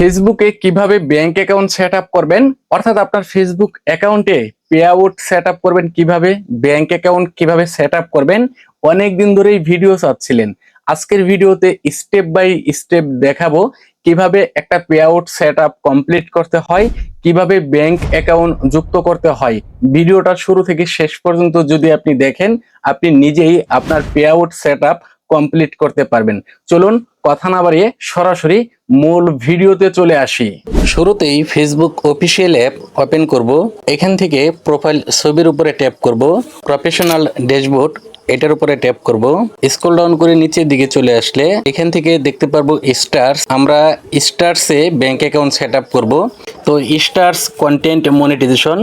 ফেসবুকে কীভাবে bank account set up করবেন? অর্থাৎ আপনার ফেসবুক অ্যাকাউন্টে পে আউট সেট আপ করবেন কীভাবে? ব্যাংক অ্যাকাউন্ট কীভাবে সেট আপ করবেন? অনেক দিন ধরেই ভিডিও চাচ্ছিলেন। আজকের ভিডিওতে স্টেপ বাই স্টেপ দেখাবো কীভাবে একটা pay out set up complete করতে হয়, কীভাবে ব্যাংক অ্যাকাউন্ট যুক্ত করতে হয়। ভিডিওটা শুরু থেকে শেষ পর্যন্ত যদি আপনি দেখেন, আপনি নিজেই আপনার pay out set up complete করতে পারবেন। চলুন কথা না বাড়িয়ে সরাসরি মূল ভিডিওতে চলে আসি। শুরুতেই ফেসবুক অফিসিয়াল অ্যাপ ওপেন করব। এখান থেকে প্রোফাইল ছবির উপরে ট্যাপ করব। প্রফেশনাল ড্যাশবোর্ড এটার উপরে ট্যাপ করব। স্ক্রল ডাউন করে নিচের দিকে চলে আসলে এখান থেকে দেখতে পারব স্টার্স আমরা স্টার্সে ব্যাংক অ্যাকাউন্ট সেট আপ করব। তো স্টার্স কন্টেন্ট মনিটাইজেশন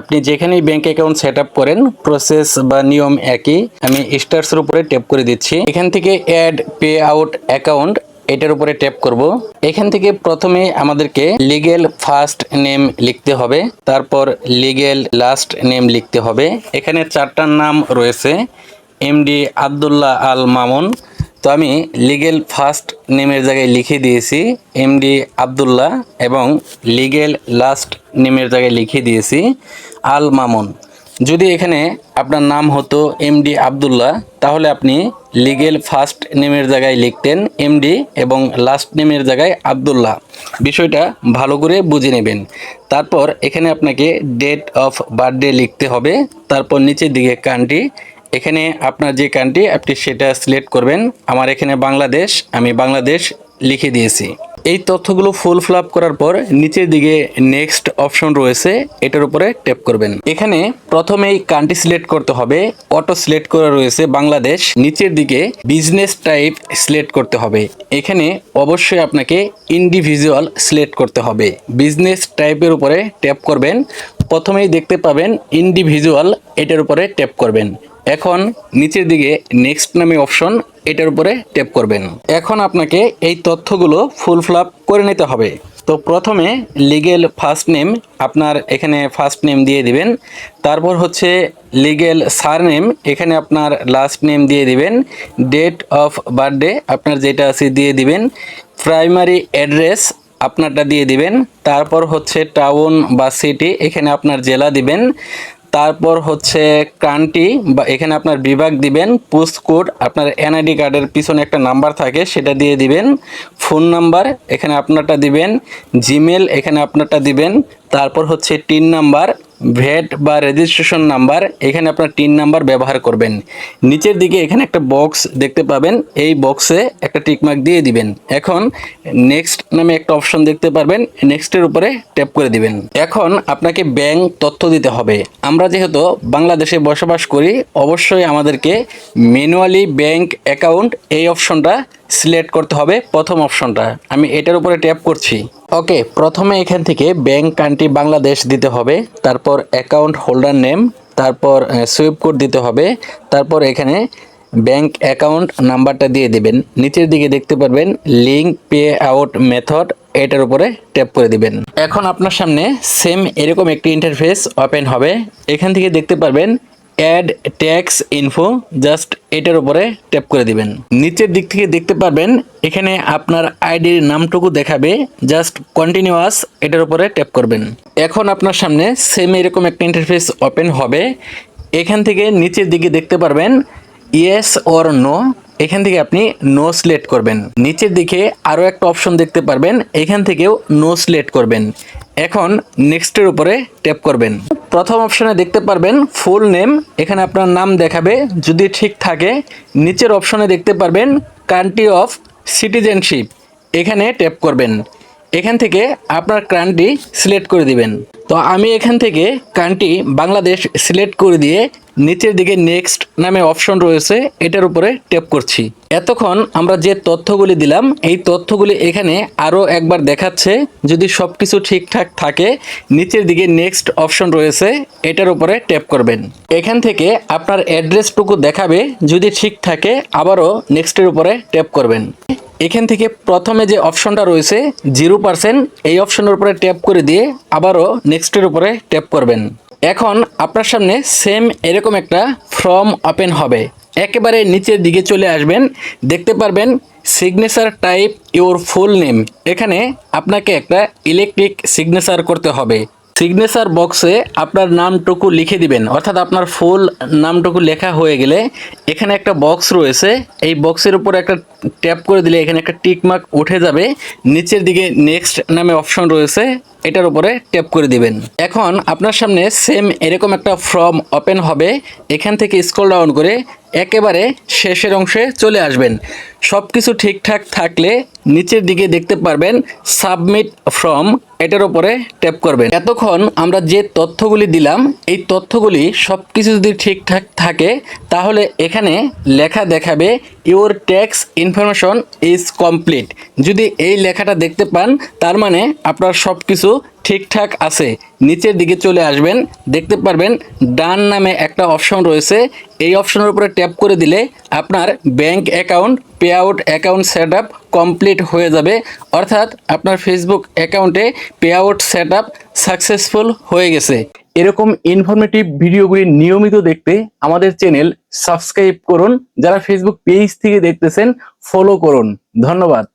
আপনি যেখানেই ব্যাংক অ্যাকাউন্ট সেট করেন প্রসেস বা নিয়ম একই, আমি স্টার্সের উপরে ট্যাপ করে দিচ্ছি। এখান থেকে অ্যাড পে আউট অ্যাকাউন্ট এটার উপরে ট্যাপ করব। এখান থেকে প্রথমে আমাদেরকে লিগেল ফার্স্ট নেম লিখতে হবে, তারপর লিগেল লাস্ট নেম লিখতে হবে। এখানে চারটার নাম রয়েছে এমডি আবদুল্লাহ আল মামুন তো আমি লিগেল ফার্স্ট নেমের জায়গায় লিখে দিয়েছি এমডি আবদুল্লাহ, এবং লিগেল লাস্ট নেমের জায়গায় লিখে দিয়েছি, আল মামুন। যদি এখানে আপনার নাম হতো এমডি আবদুল্লাহ, তাহলে আপনি লিগেল ফার্স্ট নেমের জায়গায় লিখতেন এমডি এবং লাস্ট নেমের জায়গায় আবদুল্লাহ। বিষয়টা ভালো করে বুঝে নেবেন। তারপর এখানে আপনাকে ডেট অফ বার্থডে লিখতে হবে, তারপর নিচের দিকে কান্ট্রি এখানে আপনার যে কান্ট্রি, আপনি সেটা সিলেক্ট করবেন। আমার এখানে বাংলাদেশ, আমি বাংলাদেশ লিখে দিয়েছি। এই তথ্যগুলো ফুল ফিল আপ করার পর নিচের দিকে নেক্সট অপশন রয়েছে, এটার উপরে ট্যাপ করবেন। এখানে প্রথমেই কান্ট্রি সিলেক্ট করতে হবে, অটো সিলেক্ট করা রয়েছে বাংলাদেশ, নিচের দিকে বিজনেস টাইপ সিলেক্ট করতে হবে। এখানে অবশ্যই আপনাকে ইন্ডিভিজুয়াল সিলেক্ট করতে হবে। বিজনেস টাইপের উপরে ট্যাপ করবেন, প্রথমেই দেখতে পাবেন ইন্ডিভিজুয়াল, এটার উপরে ট্যাপ করবেন। এখন নিচের দিকে নেক্সট নামে অপশন এটার উপরে ট্যাপ করবেন। এখন আপনাকে এই তথ্যগুলো ফুল ফিল আপ করে নিতে হবে। তো প্রথমে লিগেল ফার্স্ট নেম আপনার এখানে ফার্স্ট নেম দিয়ে দিবেন। তারপর হচ্ছে লিগেল সার নেম এখানে আপনার লাস্ট নেম দিয়ে দিবেন। ডেট অফ বার্থডে আপনার যেটা আছে দিয়ে দিবেন। প্রাইমারি অ্যাড্রেস আপনারটা দিয়ে দিবেন। তারপর হচ্ছে টাউন বা সিটি এখানে আপনার জেলা দিবেন। তারপর হচ্ছে কান্টি বা এখানে আপনার বিভাগ দিবেন পোস্ট কোড, আপনার এনআইডি কার্ডের পিছনে একটা নাম্বার থাকে, সেটা দিয়ে দিবেন। ফোন নাম্বার, এখানে আপনারটা দিবেন। জিমেল এখানে আপনারটা দিবেন। তারপর হচ্ছে টিন নাম্বার ভ্যাট বা রেজিস্ট্রেশন নাম্বার এখানে আপনার টিন নাম্বার ব্যবহার করবেন। নিচের দিকে এখানে একটা বক্স দেখতে পাবেন, এই বক্সে একটা টিকমার্ক দিয়ে দিবেন। এখন নেক্সট নামে একটা অপশন দেখতে পারবেন নেক্সটের উপরে ট্যাপ করে দিবেন। এখন আপনাকে ব্যাংক তথ্য দিতে হবে। আমরা যেহেতু বাংলাদেশে বসবাস করি, অবশ্যই আমাদেরকে ম্যানুয়ালি ব্যাংক অ্যাকাউন্ট এই অপশনটা সিলেক্ট করতে হবে প্রথম অপশনটা। আমি এটার উপরে ট্যাপ করছি। ওকে, প্রথমে এখান থেকে ব্যাংক কান্ট্রি বাংলাদেশ দিতে হবে। তারপর অ্যাকাউন্ট হোল্ডার নেম, তারপর সুইপ কোড দিতে হবে। তারপর এখানে ব্যাংক অ্যাকাউন্ট নাম্বারটা দিয়ে দিবেন। নিচের দিকে দেখতে পারবেন, লিঙ্ক পে আউট মেথড, এটার উপরে ট্যাপ করে দিবেন। এখন আপনার সামনে সেম এরকম একটি ইন্টারফেস ওপেন হবে। এখান থেকে দেখতে পারবেন অ্যাড ট্যাক্স ইনফো জাস্ট এটার উপরে ট্যাপ করে দিবেন। নিচের দিক থেকে দেখতে পারবেন, এখানে আপনার আইডির নামটুকু দেখাবে জাস্ট কন্টিনিউয়াস এটার উপরে ট্যাপ করবেন। এখন আপনার সামনে সেম এরকম একটা ইন্টারফেস ওপেন হবে। এখান থেকে নিচের দিকে দেখতে পারবেন ইয়েস অর নো এখান থেকে আপনি নো সিলেক্ট করবেন। নিচের দিকে আরও একটা অপশন দেখতে পারবেন, এখান থেকেও নো সিলেক্ট করবেন। এখন নেক্সটের উপরে ট্যাপ করবেন। প্রথম অপশনে দেখতে পারবেন ফুল নেম এখানে আপনার নাম দেখাবে, যদি ঠিক থাকে। নিচের অপশনে দেখতে পারবেন কান্ট্রি অফ সিটিজেনশিপ এখানে ট্যাপ করবেন। এখান থেকে আপনার কান্ট্রি সিলেক্ট করে দিবেন। তো আমি এখান থেকে কান্ট্রি বাংলাদেশ সিলেক্ট করে দিয়ে নিচের দিকে নেক্সট নামে অপশন রয়েছে, এটার উপরে ট্যাপ করছি। এতক্ষণ আমরা যে তথ্যগুলি দিলাম, এই তথ্যগুলি এখানে আরও একবার দেখাচ্ছে। যদি সব কিছু ঠিকঠাক থাকে, নিচের দিকে নেক্সট অপশন রয়েছে, এটার উপরে ট্যাপ করবেন। এখান থেকে আপনার অ্যাড্রেসটুকু দেখাবে, যদি ঠিক থাকে, আবারও নেক্সটের উপরে ট্যাপ করবেন। এখান থেকে প্রথমে যে অপশনটা রয়েছে জিরো পার্সেন্ট এই অপশনের উপরে ট্যাপ করে দিয়ে আবারও নেক্সটের উপরে ট্যাপ করবেন। এখন আপনার সামনে সেম এরকম একটা ফর্ম ওপেন হবে। একেবারে নিচের দিকে চলে আসবেন। দেখতে পারবেন signature type your full name এখানে আপনাকে একটা ইলেকট্রিক সিগনেচার করতে হবে। সিগনেচার বক্সে আপনার নামটুকু লিখে দিবেন। অর্থাৎ আপনার ফুল নামটুকু লেখা হয়ে গেলে এখানে একটা বক্স রয়েছে। এই বক্সের উপর একটা ট্যাপ করে দিলে এখানে একটা টিকমার্ক উঠে যাবে। নিচের দিকে নেক্সট নামে অপশন রয়েছে, এটার উপরে ট্যাপ করে দিবেন। এখন আপনার সামনে সেম এরকম একটা ফর্ম ওপেন হবে। এখান থেকে স্ক্রল ডাউন করে একেবারে শেষের অংশে চলে আসবেন। সব কিছু ঠিকঠাক থাকলে নিচের দিকে দেখতে পারবেন সাবমিট ফ্রম, এটার ওপরে ট্যাপ করবেন। এতক্ষণ আমরা যে তথ্যগুলি দিলাম, এই তথ্যগুলি সব কিছু যদি ঠিকঠাক থাকে, তাহলে এখানে লেখা দেখাবে your tax information is complete যদি এই লেখাটা দেখতে পান, তার মানে আপনার সব কিছু ঠিকঠাক আছে, নিচের দিকে চলে আসবেন। দেখতে পারবেন, ডান নামে একটা অপশন রয়েছে। এই অপশনের উপরে ট্যাপ করে দিলে আপনার bank account pay out account set complete হয়ে যাবে। অর্থাৎ আপনার ফেসবুক অ্যাকাউন্টে পে আউট সেট সাকসেসফুল হয়ে গেছে। এরকম ইনফরমেটিভ ভিডিওগুলি নিয়মিত দেখতে আমাদের চ্যানেল সাবস্ক্রাইব করুন। যারা ফেসবুক পেজ থেকে দেখতেছেন ফলো করুন। ধন্যবাদ।